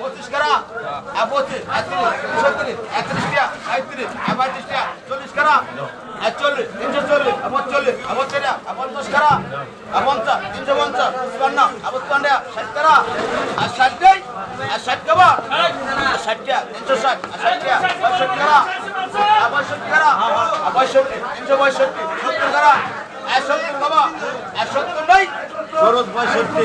পঁচিশ কারা? পঁচিশ একত্রিশ ছত্রিশ একত্রিশ টাকা সাঁত্রিশ আর পঁয়ত্রিশ টাকা চল্লিশ কারা? আর চল্লিশ তিনশো চল্লিশ পঁচল্লিশ পঞ্চাশ পঞ্চাশ কারা? পঞ্চাশ তিনশো পঞ্চাশ আর পঞ্চান্ন ষাট কারা? আর ষাট টাই আর ষাট কাবা ষাট টাকা তিনশো ষাট আর ষাট টাকা পঁয়ষট্টি কারা? পঁয়ষট্টি কারা? পঁয়ষট্টি তিনশো পঁয়ষট্টি সত্তর কারা? আর সত্তর কাবা আর সত্তর নয় সরোজ পঁয়ষট্টি।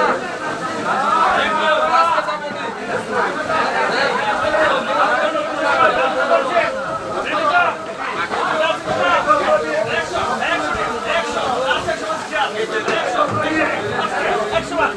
একশো বার